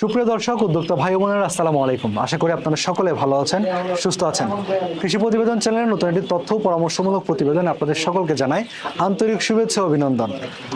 সুপ্রিয় দর্শক, উদ্যোক্তা ভাই বোনেরা, আসসালামু আলাইকুম। আশা করি আপনারা সকলে ভালো আছেন, সুস্থ আছেন। কৃষি প্রতিবেদন চ্যানেলের নতুন একটি তথ্য পরামর্শমূলক প্রতিবেদন আপনাদের সকলকে জানাই আন্তরিক শুভেচ্ছা অভিনন্দন।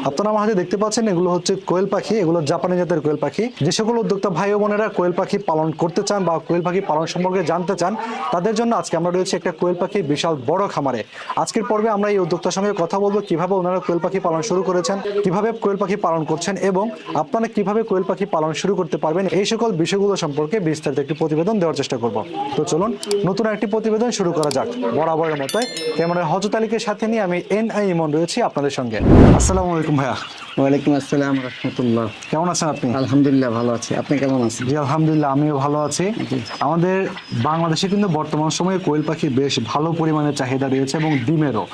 আপনারা আমার দেখতে পাচ্ছেন, এগুলো হচ্ছে কোয়েল পাখি, এগুলো জাপানি জাতের কোয়েল পাখি। যে সকল উদ্যোক্তা ভাই বোনেরা কোয়েল পাখি পালন করতে চান বা কোয়েল পাখি পালন সম্পর্কে জানতে চান, তাদের জন্য আজকে আমরা রয়েছে একটা কোয়েল পাখির বিশাল বড় খামারে। আজকের পর্বে আমরা এই উদ্যোক্তার সঙ্গে কথা বলব, কীভাবে ওনারা কোয়েল পাখি পালন শুরু করেছেন, কীভাবে কোয়েল পাখি পালন করছেন এবং আপনারা কীভাবে কোয়েল পাখি পালন শুরু করতে পারবেন এই সকল বিষয়গুলো সম্পর্কে বিস্তারিত একটি প্রতিবেদন দেওয়ার চেষ্টা করব। তো চলুন নতুন একটি প্রতিবেদন শুরু করা যাক। বরাবরের মতোই ক্যামেরার হজরত আলীকে সাথে নিয়ে আমি এন আই ইমন রয়েছি আপনাদের সঙ্গে। আসসালামু আলাইকুম ভাইয়া। ওয়ালাইকুম আসসালাম রহমতুল্লাহ। কেমন আছেন আপনি? আলহামদুলিল্লাহ ভালো আছি। আপনি কেমন আছেন? জি আলহামদুলিল্লাহ আমিও ভালো আছি। আমাদের বাংলাদেশে কিন্তু বর্তমান সময়ে কোয়েল পাখি বেশ ভালো পরিমাণে চাহিদা রয়েছে এবং ডিমেরও।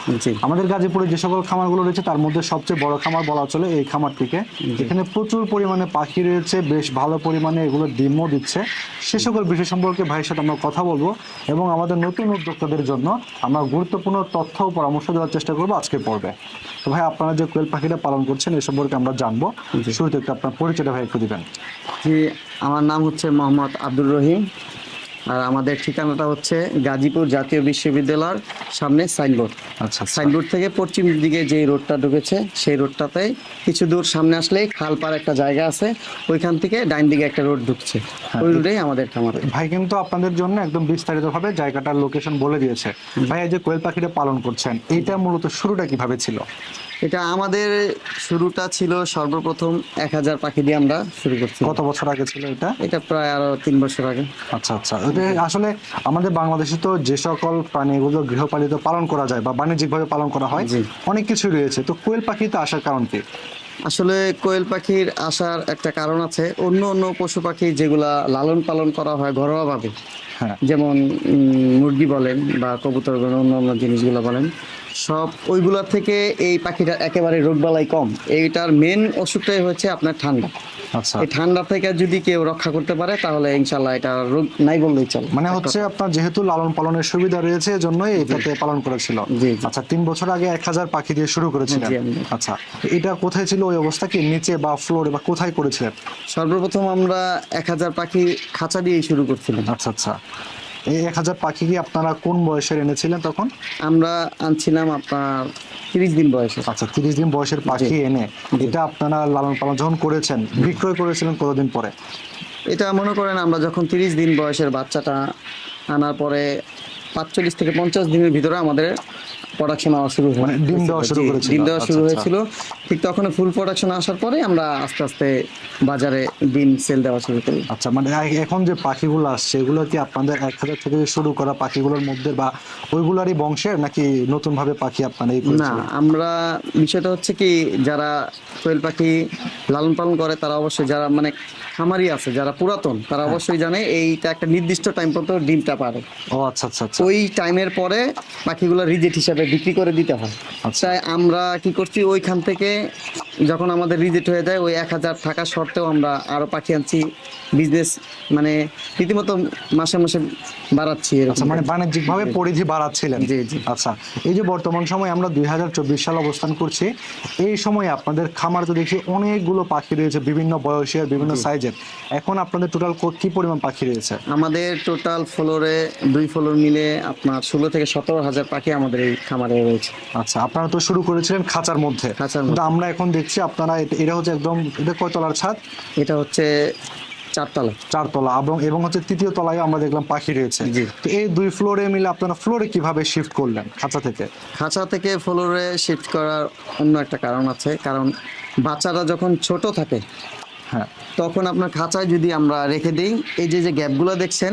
আমাদের গাজীপুরে যে সকল খামারগুলো রয়েছে তার মধ্যে সবচেয়ে বড় খামার বলা চলে এই খামারটিকে। এখানে প্রচুর পরিমাণে পাখি রয়েছে বেশ ভালো পরিমাণে এগুলো ডিমও দিচ্ছে। সে সকল বিষয় সম্পর্কে ভাইয়ের সাথে আমরা কথা বলব এবং আমাদের নতুন উদ্যোক্তাদের জন্য আমরা গুরুত্বপূর্ণ তথ্য ও পরামর্শ দেওয়ার চেষ্টা করব আজকে পর্বে। তো ভাই আপনারা যে কোয়েল পাখিটা পালন করছেন এ সম্পর্কে আমরা জানব। শুরুতে একটু আপনার পরিচয়টা ভাই একটু দিবেন। জি আমার নাম হচ্ছে মোহাম্মদ আব্দুর রহিম। আর আমাদের ঠিকানাটা হচ্ছে গাজীপুর জাতীয় বিশ্ববিদ্যালয়ের সামনে সাইনবোর্ড। আচ্ছা আচ্ছা। সাইনবোর্ড থেকে পশ্চিম দিকে যে রোডটা ঢুকেছে সেই রোডটাতে কিছু দূর সামনে আসলেই খালপার একটা জায়গা আছে ওইখান থেকে ডাইন দিকে একটা রোড ঢুকছে। ওই রোডেই আমাদের খামার। ভাই কিন্তু আপনাদের জন্য একদম বিস্তারিতভাবে জায়গাটার লোকেশন বলে দিয়েছে। ভাই এই যে কোয়েল পাখিটা পালন করছেন এইটা মূলত শুরুটা কীভাবে ছিল? এটা আমাদের শুরুটা ছিল সর্বপ্রথম এক হাজার পাখি দিয়ে আমরা শুরু করছি। কত বছর আগে ছিল এটা? এটা প্রায় আরও তিন বছর আগে। আচ্ছা আচ্ছা। এটা আসলে আমাদের বাংলাদেশে তো যে সকল প্রাণীগুলো গৃহপালিত পালন করা যায় বা বাণিজ্যিকভাবে পালন করা হয়। অনেক কিছু রয়েছে। তো কোয়েল পাখিতে আসার কারণ কি? আসলে কোয়েল পাখির আসার একটা কারণ আছে। অন্য অন্য পশু পাখি যেগুলা লালন পালন করা হয় ঘরোয়াভাবে হ্যাঁ। যেমন মুরগি বলেন বা কবুতর বলেন অন্য অন্য জিনিসগুলো বলেন সব ওইগুলোর থেকে এই পাখিটা একেবারে রোগবালাই কম। এইটার মেন অসুখটাই হচ্ছে আপনার ঠান্ডা। আচ্ছা। এই ঠান্ডা থেকে যদি কেউ রক্ষা করতে পারে তাহলে ইনশাল্লাহ এটা রোগ নাই বললেই চলে। মানে হচ্ছে আপনার যেহেতু লালন পালনের সুবিধা রয়েছে এজন্যই এটাতে পালন করেছিল। আচ্ছা তিন বছর আগে এক হাজার পাখি দিয়ে শুরু করেছিলেন। আচ্ছা এটা কোথায় ছিল? ওই অবস্থা কি নিচে বা ফ্লোরে বা কোথায় করেছিলেন? সর্বপ্রথম আমরা এক হাজার পাখি খাঁচা দিয়েই শুরু করছিলাম। আচ্ছা আচ্ছা। এই এক হাজার পাখি কি আপনারা কোন বয়সের এনেছিলেন তখন? আমরা আনছিলাম আপনার তিরিশ দিন বয়সে। আচ্ছা তিরিশ দিন বয়সের পাখি এনে এটা আপনারা লালন পালন যখন করেছেন বিক্রয় করেছিলেন কতদিন পরে? এটা মনে করেন আমরা যখন তিরিশ দিন বয়সের বাচ্চাটা আনার পরে পাঁচচল্লিশ থেকে পঞ্চাশ দিনের ভিতরে আমাদের প্রোডাকশন হওয়া শুরু মানে ডিম দেওয়া শুরু করেছিল। ডিম দেওয়া শুরু আচ্ছা, আচ্ছা। হয়েছিল ঠিক তখন ফুল প্রোডাকশন আসার পরে আমরা আস্তে আস্তে বাজারে ডিম সেল দেওয়া শুরু করি আচ্ছা মানে এখন যে পাখিগুলো আসছে এগুলো কি আপনাদের এক হাজার থেকে শুরু করা পাখিগুলোর মধ্যে বা ওইগুলারই বংশের নাকি নতুন ভাবে পাখি আপনারা না আমরা বিষয়টা হচ্ছে কি যারা কোয়েল পাখি লালন পালন করে তারা অবশ্যই যারা মানে খামারি আছে যারা পুরাতন তারা হ্যাঁ। অবশ্যই জানে এইটা একটা নির্দিষ্ট টাইম পর্যন্ত ডিমটা পারে ও আচ্ছা আচ্ছা আচ্ছা ওই টাইমের পরে পাখিগুলো রিজেট হিসাবে বিক্রি করে দিতে হয় আচ্ছা। আমরা কি করছি ওইখান থেকে যখন আমাদের রিজেক্ট হয়ে যায় ওই এক হাজার থাকা সত্ত্বেও আমরা আরও পাখি আনছি বিজনেস মানে রীতিমতো মাসে মাসে বাড়াচ্ছি এরকম। আচ্ছা মানে বাণিজ্যিক ভাবে পরিধি বাড়াচ্ছিলেন। জি, জি। আচ্ছা এই যে বর্তমান সময় আমরা দুই হাজার চব্বিশ সাল অবস্থান করছি এই সময় আপনাদের খামার তো দেখি অনেকগুলো পাখি রয়েছে বিভিন্ন বয়সের বিভিন্ন সাইজের এখন আপনাদের টোটাল কি পরিমাণ পাখি রয়েছে? আমাদের টোটাল ফ্লোরে দুই ফ্লোর মিলে আপনার ষোলো থেকে সতেরো হাজার পাখি আমাদের এই খামারে রয়েছে। আচ্ছা আপনারা তো শুরু করেছিলেন খাঁচার মধ্যে। খাঁচার কিন্তু আমরা এখন দেখছি আপনারা এটা- হচ্ছে একদম এটা কয়তলার ছাদ? এটা হচ্ছে চারতলা। চারতলা এবং এবং হচ্ছে তৃতীয় তলায় আমরা দেখলাম পাখি রয়েছে। তো এই দুই ফ্লোরে মিলে আপনারা ফ্লোরে কীভাবে শিফট করলেন খাঁচা থেকে? খাঁচা থেকে ফ্লোরে শিফট করার অন্য একটা কারণ আছে কারণ বাচ্চারা যখন ছোট থাকে হ্যাঁ। তখন আপনার খাঁচায় যদি আমরা রেখে দিই এই যে যে গ্যাপগুলো দেখছেন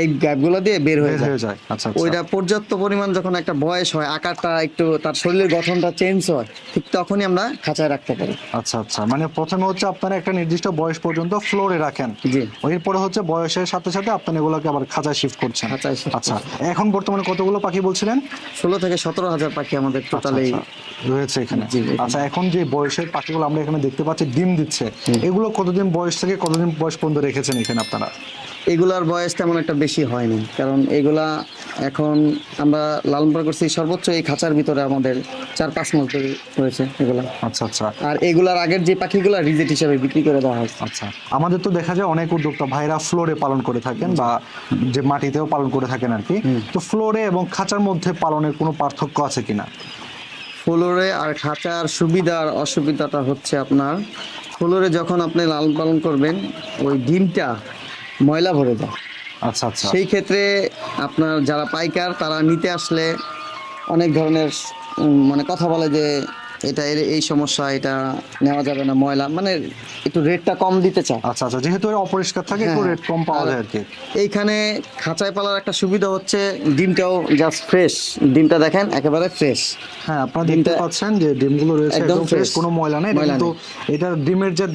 এই গ্যাপগুলো দিয়ে বের হয়ে যায়। আচ্ছা আচ্ছা। ওইটা পর্যাপ্ত পরিমাণ যখন একটা বয়স হয় আকারটা একটু তার শরীরের গঠনটা চেঞ্জ হয় ঠিক তখনই আমরা খাঁচায় রাখতে পারি। আচ্ছা আচ্ছা। মানে প্রথমে হচ্ছে আপনারা একটা নির্দিষ্ট বয়স পর্যন্ত ফ্লোরে রাখেন। জি। এরপরে হচ্ছে বয়সের সাথে সাথে আপনারা এগুলোকে আবার খাঁচায় শিফট করছেন। আচ্ছা এখন বর্তমানে কতগুলো পাখি বলছিলেন? ষোলো থেকে সতেরো হাজার পাখি আমাদের টোটালি আচ্ছা, রয়েছে এখানে। এখানে। আচ্ছা এখন যে বয়সের পাখিগুলো আমরা এখানে দেখতে পাচ্ছি ডিম দিচ্ছে। এগুলো কতদিন বয়স থেকে কতদিন বয়স পর্যন্ত রেখেছেন এখানে আপনারা? এগুলার বয়স তেমন একটা বেশি হয়নি। কারণ এগুলা এখন আমরা লালন পালন করছি সর্বোচ্চ এই খাঁচার ভিতরে আমাদের চার পাঁচ মাস ধরে হয়েছে এগুলা। আচ্ছা আচ্ছা। আর এগুলার আগের যে পাখিগুলো রিজেট হিসাবে বিক্রি করে দেওয়া হয় আচ্ছা আমাদের তো দেখা যায় অনেক উদ্যোক্তা ভাইরা ফ্লোরে পালন করে থাকেন বা যে মাটিতেও পালন করে থাকেন আর কি। তো ফ্লোরে এবং খাঁচার মধ্যে পালনের কোনো পার্থক্য আছে কিনা? ফ্লোরে আর খাঁচার সুবিধা আর অসুবিধাটা হচ্ছে আপনার ফ্লোরে যখন আপনি লালন পালন করবেন ওই ডিমটা ময়লা ভরে যায়। আচ্ছা আচ্ছা। সেই ক্ষেত্রে আপনার যারা পাইকার, তারা নিতে আসলে অনেক ধরনের মানে কথা বলে যে এটা এর- এই সমস্যা এটা নেওয়া যাবে না ময়লা। মানে একটু রেটটা কম দিতে চায়। আচ্ছা আচ্ছা যেহেতু এরা অপরিষ্কার থাকে একটু হ্যাঁ। রেট কম পাওয়া যায় আর কি এইখানে খাঁচায় পালার একটা সুবিধা হচ্ছে ডিমটাও জাস্ট ফ্রেশ ডিমটা দেখেন একেবারে ফ্রেশ হ্যাঁ আপনারা দেখতে পাচ্ছেন যে ডিমগুলো রয়েছে একদম ফ্রেশ কোনো ময়লা নেই। এটা কিন্তু এটার ডিমের যে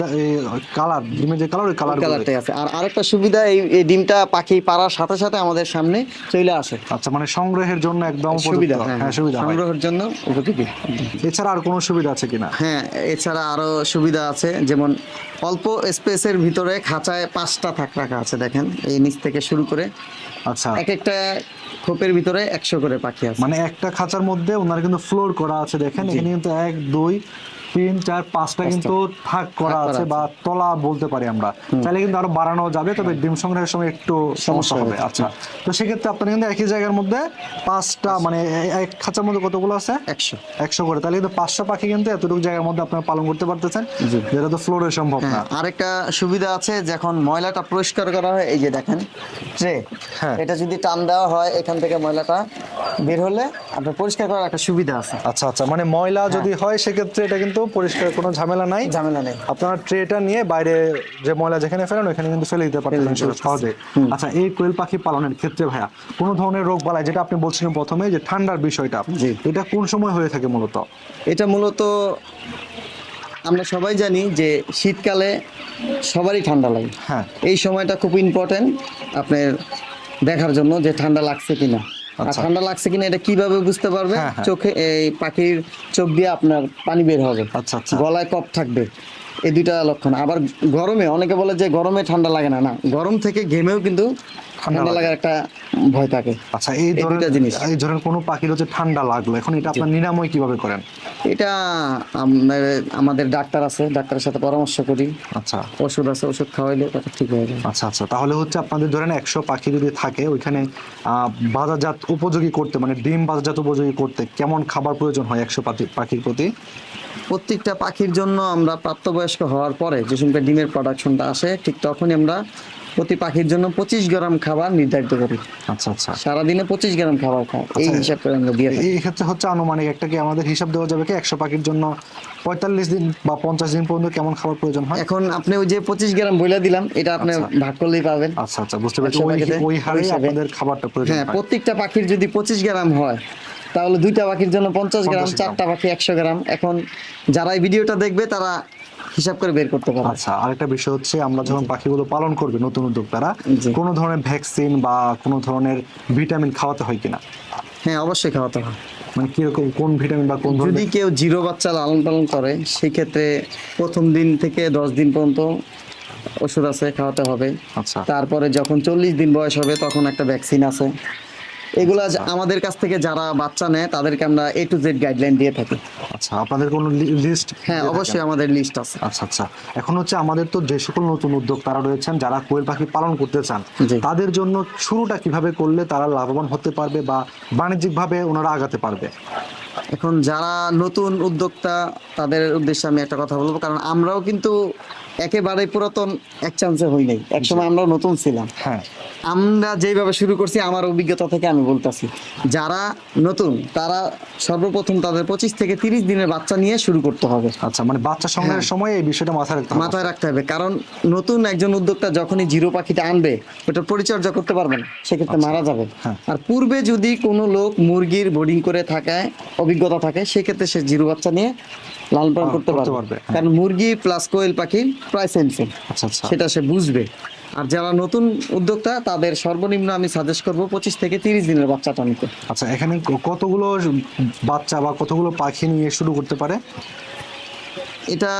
কালার ডিমের যে কালার ওই কালার কালারটাই আছে। আর আরেকটা সুবিধা এই এই ডিমটা পাখি পাড়ার সাথে সাথে আমাদের সামনে চলে আসে। আচ্ছা মানে সংগ্রহের জন্য একদম সুবিধা হ্যাঁ হ্যাঁ সুবিধা সংগ্রহের জন্য উপযোগী। এছাড়া আর কোনো সুবিধা আছে কিনা? হ্যাঁ এছাড়া আরও সুবিধা আছে যেমন অল্প স্পেসের ভিতরে খাঁচায় পাঁচটা থাক রাখা আছে দেখেন এই নিচ থেকে শুরু করে। আচ্ছা। এক একটা খোপের ভিতরে একশো করে পাখি আছে। মানে একটা খাঁচার মধ্যে ওনার কিন্তু ফ্লোর করা আছে দেখেন এখানে কিন্তু এক দুই তিন চার পাঁচটা কিন্তু থাক করা আছে বা তলা বলতে পারি আমরা। চাইলে কিন্তু আরও বাড়ানো যাবে তবে ডিম সংগ্রহের সময় একটু সমস্যা হবে। আচ্ছা। তো সেক্ষেত্রে আপনার কিন্তু একই জায়গার মধ্যে পাঁচটা মানে এক খাঁচার মধ্যে কতগুলো আছে? একশো। একশো করে। তাহলে কিন্তু পাঁচশো পাখি কিন্তু এতটুকু জায়গার মধ্যে আপনারা পালন করতে পারতেছেন। যেটা তো ফ্লোরে সম্ভব না। হ্যাঁ আরেকটা সুবিধা আছে যখন ময়লাটা পরিষ্কার করা হয় এই যে দেখেন ট্রে হ্যাঁ। এটা যদি টান দেওয়া হয় এখান থেকে ময়লাটা বের হলে আপনার পরিষ্কার করার একটা সুবিধা আছে। আচ্ছা আচ্ছা। মানে ময়লা যদি হয় সেক্ষেত্রে এটা কিন্তু পরিষ্কার কোনো ঝামেলা নাই। ঝামেলা নেই। আপনারা ট্রেটা নিয়ে বাইরে যে ময়লা যেখানে ফেলেন ওখানে কিন্তু ফেলে দিতে খুব সহজে। আচ্ছা এই কোয়েল পাখি পালনের ক্ষেত্রে ভাইয়া কোনো ধরনের রোগ বালাই যেটা আপনি বলছিলেন প্রথমে যে ঠান্ডার বিষয়টা। এটা কোন সময় হয়ে থাকে মূলত? এটা মূলত আমরা সবাই জানি যে শীতকালে সবারই ঠান্ডা লাগে। হ্যাঁ। এই সময়টা খুব ইম্পর্টেন্ট আপনার দেখার জন্য যে ঠান্ডা লাগছে কিনা। ঠান্ডা লাগছে কিনা এটা কীভাবে বুঝতে পারবে হ্যাঁ, হ্যাঁ। চোখে এই পাখির চোখ দিয়ে আপনার পানি বের হবে। আচ্ছা, আচ্ছা। গলায় কপ থাকবে। এই দুইটা লক্ষণ। আবার গরমে অনেকে বলে যে গরমে ঠান্ডা লাগে না। না গরম থেকে ঘেমেও কিন্তু ঠান্ডা লাগার একটা ভয় থাকে। আচ্ছা এই ধরনের জিনিস। এই ধরনের কোনো পাখির হচ্ছে ঠান্ডা লাগল। এখন এটা আপনার নিরাময় কীভাবে করেন? এটা আমাদের- আমাদের ডাক্তার আছে ডাক্তারের সাথে পরামর্শ করি। আচ্ছা। ওষুধ আছে ওষুধ খাওয়াইলে তাতে ঠিক হয়ে যাবে আচ্ছা আচ্ছা। তাহলে হচ্ছে আপনাদের ধরেন একশো পাখি যদি থাকে ওইখানে বাজারজাত উপযোগী করতে মানে ডিম বাজারজাত উপযোগী করতে কেমন খাবার প্রয়োজন হয় একশো পাখি পাখির প্রতি? প্রত্যেকটা পাখির জন্য আমরা প্রাপ্তবয়স্ক হওয়ার পরে যে সময় ডিমের প্রোডাকশনটা আসে ঠিক তখনই আমরা প্রতি পাখির জন্য পঁচিশ গ্রাম খাবার নির্ধারিত করি। আচ্ছা আচ্ছা। সারাদিনে পঁচিশ গ্রাম খাবার খায় এই আচ্ছা। হিসাব করে আমরা দিয়ে এই ক্ষেত্রে হচ্ছে আনুমানিক একটা কি আমাদের হিসাব দেওয়া যাবে কি? একশো পাখির জন্য পঁয়তাল্লিশ দিন বা পঞ্চাশ দিন পর্যন্ত কেমন খাবার প্রয়োজন হয়? এখন আপনি ওই যে পঁচিশ গ্রাম বইলা দিলাম এটা আপনি আচ্ছা। ভাগ করলেই পাবেন আচ্ছা আচ্ছা বুঝতে পারছি। ওই হারে আপনাদের খাবারটা প্রয়োজন হ্যাঁ প্রত্যেকটা পাখির যদি পঁচিশ গ্রাম হয় তাহলে দুইটা পাখির জন্য পঞ্চাশ গ্রাম 50 গ্রাম। চারটা পাখি একশো গ্রাম। এখন যারা এই ভিডিওটা দেখবে তারা হিসাব করে বের করতে পারে আচ্ছা আরেকটা বিষয় হচ্ছে আমরা যখন পাখিগুলো পালন করবে নতুন উদ্যোক্তারা। কোনো ধরনের ভ্যাকসিন বা কোনো ধরনের ভিটামিন খাওয়াতে হয় কিনা? হ্যাঁ অবশ্যই খাওয়াতে হয়। মানে কীরকম কোন ভিটামিন বা কোন যদি কেউ জিরো বাচ্চা লালন পালন করে সেই ক্ষেত্রে প্রথম দিন থেকে দশ দিন পর্যন্ত ওষুধ আছে খাওয়াতে হবে। আচ্ছা। তারপরে যখন চল্লিশ দিন বয়স হবে তখন একটা ভ্যাকসিন আছে। এগুলা যা- আমাদের কাছ থেকে যারা বাচ্চা নেয় তাদেরকে আমরা এ টু জেড গাইডলাইন দিয়ে থাকি। আচ্ছা আপনাদের কোনো লিস্ট হ্যাঁ অবশ্যই আমাদের লিস্ট আছে। আচ্ছা আচ্ছা। এখন হচ্ছে আমাদের তো যে সকল নতুন উদ্যোক্তারা রয়েছেন যারা কোয়েল পাখি পালন করতে চান। তাদের জন্য শুরুটা কীভাবে করলে তারা লাভবান হতে পারবে বা বাণিজ্যিকভাবে ওনারা আগাতে পারবে? এখন যারা নতুন উদ্যোক্তা তাদের উদ্দেশ্যে আমি একটা কথা বলব কারণ আমরাও কিন্তু একেবারে পুরাতন এক চান্সে হই নাই। একসময় আমরাও নতুন ছিলাম। হ্যাঁ। আমরা যেভাবে শুরু করছি আমার অভিজ্ঞতা থেকে আমি বলতেছি। যারা নতুন তারা সর্বপ্রথম তাদের পঁচিশ থেকে তিরিশ দিনের বাচ্চা নিয়ে শুরু করতে হবে। আচ্ছা মানে বাচ্চা সংগ্রহের সময় এই বিষয়টা মাথায় রাখতে মাথায় রাখতে হবে কারণ নতুন একজন উদ্যোক্তা যখনই জিরো পাখিটা আনবে ওটা পরিচর্যা করতে পারবে না সেক্ষেত্রে মারা যাবে। হ্যাঁ। আর পূর্বে যদি কোনো লোক মুরগির বোর্ডিং করে থাকায় অভিজ্ঞতা থাকে সেক্ষেত্রে সে জিরো বাচ্চা নিয়ে লালন পালন পালন করতে পারবে, হ্যাঁ। কারণ মুরগি প্লাস কোয়েল পাখি প্রায় সেম সেম আচ্ছা আচ্ছা। সেটা সে বুঝবে। আর যারা নতুন উদ্যোক্তা তাদের সর্বনিম্ন আমি সাজেস্ট করব পঁচিশ থেকে তিরিশ দিনের বাচ্চাটা নিতে। আচ্ছা এখানে কতগুলো বাচ্চা বা কতগুলো পাখি নিয়ে শুরু করতে পারে? এটা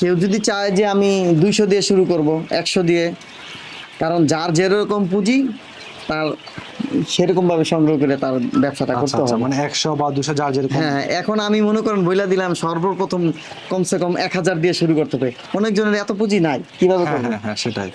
কেউ যদি চায় যে আমি দুইশো দিয়ে শুরু করব একশো দিয়ে কারণ যার যেরকম পুঁজি তার সেরকম ভাবে সংগ্রহ করে তার ব্যবসাটা আচ্ছা করতে আচ্ছা হবে। মানে একশো বা দুশো যার যেরকম। হ্যাঁ এখন আমি মনে করেন বইলা দিলাম সর্বপ্রথম কমসে কম এক হাজার দিয়ে শুরু করতে হবে। অনেকজনের এত পুঁজি নাই কীভাবে হ্যাঁ হ্যাঁ হ্যাঁ সেটাই।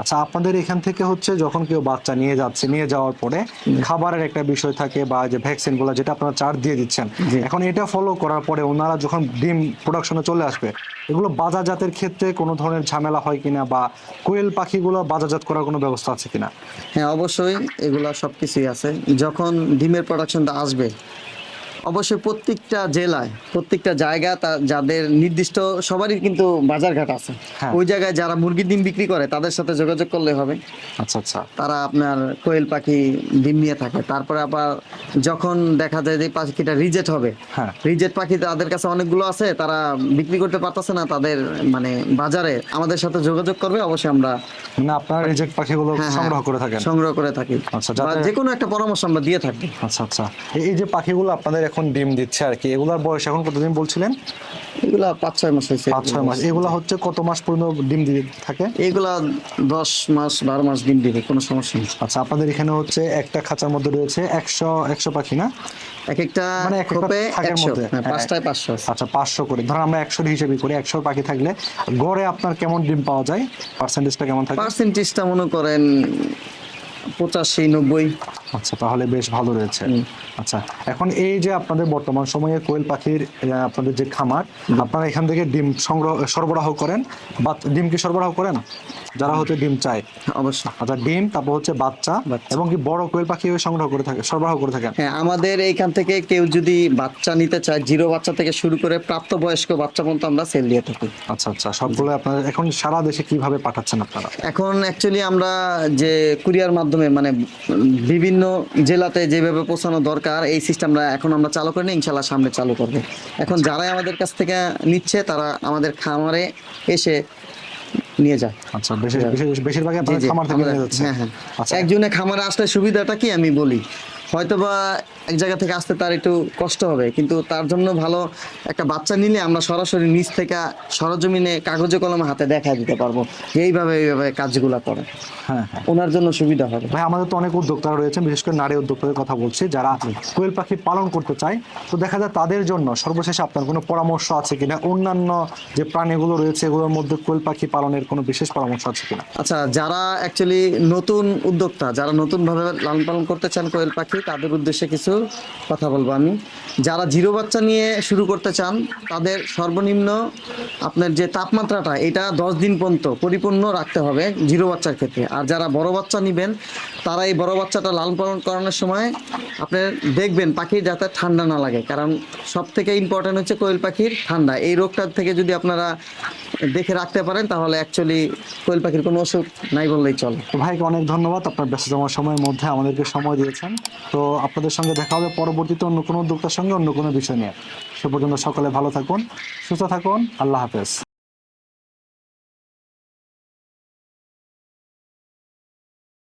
আচ্ছা আপনাদের এখান থেকে হচ্ছে যখন কেউ বাচ্চা নিয়ে যাচ্ছে নিয়ে যাওয়ার পরে খাবারের একটা বিষয় থাকে বা যে ভ্যাকসিনগুলো যেটা আপনারা চার্জ দিয়ে দিচ্ছেন। এখন এটা ফলো করার পরে ওনারা যখন ডিম প্রোডাকশনে চলে আসবে এগুলো বাজারজাতের ক্ষেত্রে কোনো ধরনের ঝামেলা হয় কিনা বা কোয়েল পাখিগুলো বাজারজাত করার কোনো ব্যবস্থা আছে কিনা? হ্যাঁ অবশ্যই এগুলো সব কিছুই আছে। যখন ডিমের প্রোডাকশনটা আসবে অবশ্যই প্রত্যেকটা জেলায় প্রত্যেকটা জায়গা তা- যাদের নির্দিষ্ট সবারই কিন্তু বাজারঘাট আছে। হ্যাঁ। ওই জায়গায় যারা মুরগির ডিম বিক্রি করে তাদের সাথে যোগাযোগ করলে হবে। আচ্ছা আচ্ছা। তারা আপনার কোয়েল পাখি ডিম নিয়ে থাকে। তারপরে আবার যখন দেখা যায় যে পাখিটা রিজেক্ট হবে হ্যাঁ। রিজেক্ট পাখি তাদের কাছে অনেকগুলো আছে তারা বিক্রি করতে পারতেছে না তাদের মানে বাজারে। আমাদের সাথে যোগাযোগ করবে অবশ্যই আমরা মানে আপনারা রিজেক্ট পাখিগুলো হ্যাঁ, সংগ্রহ করে থাকেন। সংগ্রহ করে থাকি। আচ্ছা, যে কোনো একটা পরামর্শ আমরা দিয়ে থাকি। আচ্ছা আচ্ছা। এই- এই যে পাখিগুলো আপনাদের এখন ডিম দিচ্ছে আর কি? এগুলার বয়স এখন কতদিন বলছিলেন? এগুলা পাঁচ ছয় মাস হয়েছে। পাঁচ ছয় মাস। এগুলা হচ্ছে কত মাস পর্যন্ত ডিম দিয়ে থাকে? এগুলা দশ মাস বারো মাস ডিম দিবে কোনো সমস্যা নেই। আচ্ছা আপনাদের এখানে হচ্ছে একটা খাঁচার মধ্যে রয়েছে একশো একশো পাখি না? এক একটা মানে এক খোপে একশো মধ্যে। হ্যাঁ, হ্যাঁ। পাঁচটায় পাঁচশো আচ্ছা পাঁচশো করে। ধরুন আমরা একশো হিসেবে করি একশো পাখি থাকলে গড়ে আপনার কেমন ডিম পাওয়া যায়? পার্সেন্টেজটা কেমন থাকে? পার্সেন্টেজটা মনে করেন পঁচাশি নব্বই। আচ্ছা তাহলে বেশ ভালো রয়েছে। আচ্ছা এখন এই যে আপনাদের বর্তমান সময়ে কোয়েল পাখির আপনাদের যে খামার আপনারা এখান থেকে ডিম সংগ্রহ সরবরাহ করেন? বা ডিম কি সরবরাহ করেন? যারা হচ্ছে ডিম চায়। অবশ্যই। আচ্ছা ডিম তারপর হচ্ছে বাচ্চা। এবং কি বড় কোয়েল পাখি সংগ্রহ করে থাকে সরবরাহ করে থাকেন? হ্যাঁ আমাদের এইখান থেকে কেউ যদি বাচ্চা নিতে চায় জিরো বাচ্চা থেকে শুরু করে প্রাপ্তবয়স্ক বাচ্চা পর্যন্ত আমরা সেল দিয়ে থাকি। আচ্ছা আচ্ছা সবগুলো আপনারা এখন সারা দেশে কীভাবে পাঠাচ্ছেন আপনারা? এখন অ্যাকচুয়ালি আমরা যে কুরিয়ার মাধ্যমে মানে বিভিন্ন জেলাতে যেভাবে পৌঁছানো দরকার এই সিস্টেমটা এখন আমরা চালু করিনি ইনশাল্লাহ সামনে চালু করব। এখন যারাই আমাদের কাছ থেকে নিচ্ছে তারা আমাদের খামারে এসে নিয়ে যায়। আচ্ছা বেশি বেশি- বেশিরভাগই জি, আপনাদের জি, খামার থেকে নিয়ে যাচ্ছে। হ্যাঁ হ্যাঁ। আচ্ছা। একজনে খামারে আসলে সুবিধাটা কি আমি বলি? হয়তোবা এক জায়গা থেকে আসতে তার একটু কষ্ট হবে কিন্তু তার জন্য ভালো একটা বাচ্চা নিলে আমরা সরাসরি নিচ থেকে সরজমিনে কাগজে কলমে হাতে দেখা দিতে পারব যে এইভাবে এইভাবে কাজগুলো করে। হ্যাঁ হ্যাঁ। ওনার জন্য সুবিধা হবে। ভাই আমাদের তো অনেক উদ্যোক্তারা রয়েছেন বিশেষ করে নারী উদ্যোক্তাদের কথা বলছি যারা কোয়েল পাখি পালন করতে চায়। তো দেখা যায় তাদের জন্য সর্বশেষে আপনার কোনো পরামর্শ আছে কিনা? অন্যান্য যে প্রাণীগুলো রয়েছে এগুলোর মধ্যে কোয়েল পাখি পালনের কোনো বিশেষ পরামর্শ আছে কিনা? আচ্ছা যারা অ্যাকচুয়ালি নতুন উদ্যোক্তা যারা নতুনভাবে লালন পালন করতে চান কোয়েল পাখি তাদের উদ্দেশ্যে কিছু কথা বলব আমি। যারা জিরো বাচ্চা নিয়ে শুরু করতে চান, তাদের সর্বনিম্ন আপনার যে তাপমাত্রাটা, এটা দশ দিন পর্যন্ত পরিপূর্ণ রাখতে হবে জিরো বাচ্চার ক্ষেত্রে। আর যারা বড় বাচ্চা নেবেন, তারা এই বড় বাচ্চাটা লালন পালন করানোর সময় আপনি দেখবেন পাখির যাতে ঠান্ডা না লাগে। কারণ সব থেকে ইম্পর্টেন্ট হচ্ছে কোয়েল পাখির ঠান্ডা। এই রোগটার থেকে যদি আপনারা দেখে রাখতে পারেন, তাহলে অ্যাকচুয়ালি কোয়েল পাখির কোনো অসুখ নাই বললেই চলে। ভাইকে অনেক ধন্যবাদ, আপনার ব্যস্ততম সময়ের মধ্যে আমাদেরকে সময় দিয়েছেন। তো আপনাদের সঙ্গে দেখা হবে পরবর্তীতে অন্য কোনো উদ্যোক্তার সঙ্গে অন্য কোনো বিষয় নিয়ে। সে পর্যন্ত সকলে ভালো থাকুন, সুস্থ থাকুন, আল্লাহ হাফেজ।